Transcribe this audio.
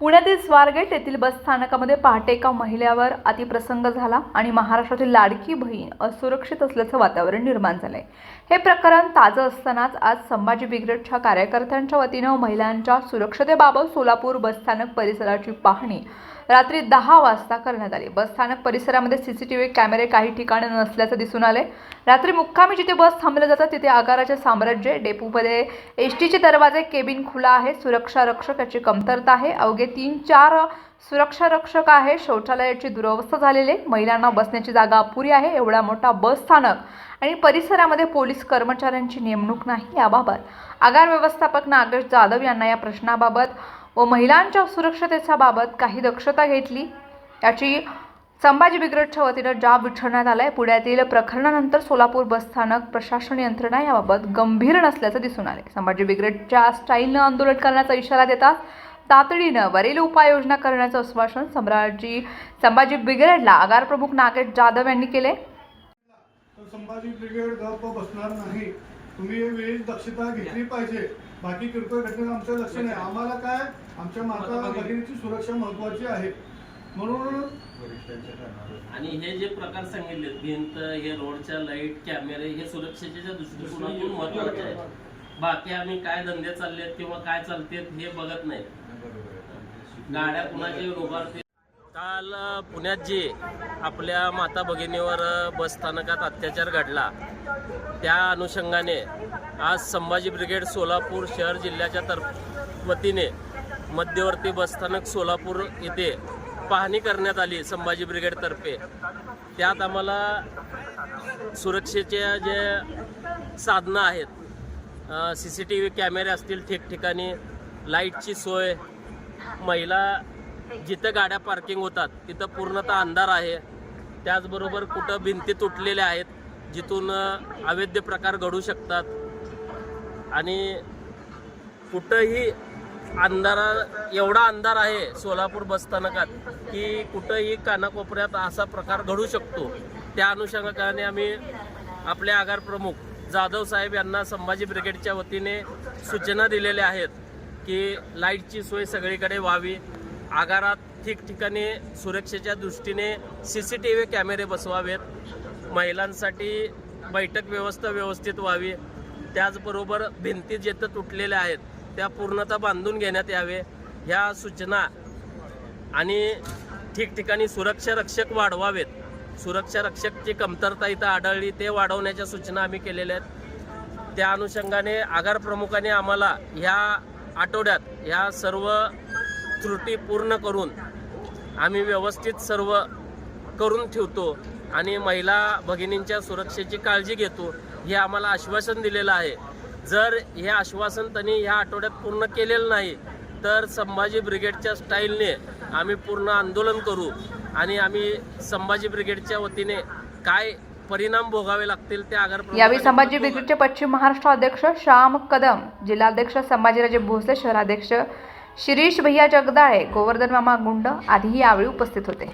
पुण्यातील स्वारगेट येथील बस स्थानकामध्ये पहाटे एका महिलेवर अतिप्रसंग झाला आणि महाराष्ट्रातील लाडकी बहीण असुरक्षित असल्याचं वातावरण निर्माण झालंय. हे प्रकरण ताजं असतानाच आज संभाजी ब्रिगेडच्या कार्यकर्त्यांच्या वतीनं महिलांच्या सुरक्षतेबाबत सोलापूर बसस्थानक परिसराची पाहणी रात्री दहा वाजता करण्यात आली. बसस्थानक परिसरामध्ये सीसीटीव्ही कॅमेरे काही ठिकाणी नसल्याचं दिसून आले रात्री मुक्कामी जिथे बस थांबले जातात तिथे आकाराचे साम्राज्य डेपूमध्ये एस टीचे दरवाजे केबिन खुला आहे. सुरक्षा रक्षक याची कमतरता आहे. अवघे तीन चार सुरक्षा रक्षक आहे. शौचालयाची दुरवस्था झालेली आहे. महिलांना बसण्याची जागा अपुरी आहे. एवढा मोठा बस स्थानक आणि परिसरामध्ये पोलीस कर्मचाऱ्यांची नेमणूक नाही याबाबत आगार व्यवस्थापक नागेश जाधव यांना या प्रश्नाबाबत व महिलांच्या सुरक्षतेच्या बाबत काही दक्षता घेतली. याची संभाजी बिग्रेडच्या वतीनं जाब विठळण्यात आलाय. पुण्यातील प्रकरणानंतर सोलापूर बसस्थानक प्रशासन यंत्रणा याबाबत गंभीर नसल्याचं दिसून आले संभाजी बिग्रेडच्या स्टाईलनं आंदोलन करण्याचा इशारा देतात तातडीनं वरील उपाययोजना करण्याचं आश्वासन सम्राजी संभाजी ब्रिगेडला आगार प्रमुख नागेश जाधव यांनी केले संभाजी ब्रिगेड गप्प बसणार नाही. तुम्ही वेळेस दक्षता घेतली पाहिजे. बाकी किरकोळ घटनेत आमचं लक्ष नाही. आम्हाला काय? आमच्या माता भगिनीची सुरक्षा महत्वाची आहे. म्हणून आणि हे जे प्रकार सांगितले भिंत हे रोडच्या लाइट कॅमेरे हे सुरक्षेच्या दृष्टिकोनातून महत्त्वाचे आहेत बाकी आम्ही काय धंदे चाललेत किंवा काय चालतेत हे बघत नाही. गाड्या कुणाचे उभारते काल पुण्यात जे आपल्या माता भगिनीवर बसस्थानकात अत्याचार घडला. त्या अनुषंगाने आज संभाजी ब्रिगेड सोलापूर शहर जिल्ह्याच्या तर्फ वतीने मध्यवर्ती बसस्थानक सोलापूर येथे पाहणी करण्यात आली संभाजी ब्रिगेडतर्फे त्यात आम्हाला सुरक्षेच्या जे साधनं आहेत सी सी टी व्ही कॅमेरे असतील ठिकठिकाणी लाईटची सोय महिला जिथं गाड्या पार्किंग होतात तिथं पूर्णतः अंधार आहे. त्याचबरोबर कुठं भिंती तुटलेल्या आहेत जिथून अवैध प्रकार घडू शकतात. आणि कुठंही अंधारा एवढा अंधार आहे सोलापूर बसस्थानकात की कुठंही कानाकोपऱ्यात असा प्रकार घडू शकतो. त्या अनुषंगाने आम्ही आपले आगार प्रमुख जाधव साहेब यांना संभाजी ब्रिगेडच्या वतीने सूचना दिलेल्या आहेत की लाईटची सोय सगळीकडे व्हावी. आगारात ठिकठिकाणी सुरक्षेच्या दृष्टीने सी सी टी व्ही कॅमेरे बसवावेत. महिलांसाठी बैठक व्यवस्था व्यवस्थित व्हावी. त्याचबरोबर भिंती जिथं तुटलेल्या आहेत त्या पूर्णतः बांधून घेण्यात यावे. ह्या सूचना आणि ठिकठिकाणी सुरक्षा रक्षक वाढवावेत. सुरक्षा रक्षकची कमतरता इथं आढळली ते वाढवण्याच्या सूचना आम्ही केलेल्या आहेत. त्या अनुषंगाने आगार प्रमुखाने आम्हाला ह्या आठवड्यात ह्या सर्व त्रुटी पूर्ण करून आम्ही व्यवस्थित सर्व करून ठेवतो आणि महिला भगिनींच्या सुरक्षेची काळजी घेतो हे आम्हाला आश्वासन दिलेलं आहे. जर हे आश्वासन त्यांनी ह्या आठवड्यात पूर्ण केलेलं नाही तर संभाजी ब्रिगेडच्या स्टाईलने आम्ही पूर्ण आंदोलन करू आणि आम्ही संभाजी ब्रिगेडच्या वतीने काय परिणाम भोगावे लागतील ते आगार यावेळी संभाजी ब्रिगेडचे पश्चिम महाराष्ट्र अध्यक्ष श्याम कदम जिल्हाध्यक्ष संभाजीराजे भोसले शहराध्यक्ष शिरीष भैया जगदाळे गोवर्धन मामा गुंड आधीही यावेळी उपस्थित होते.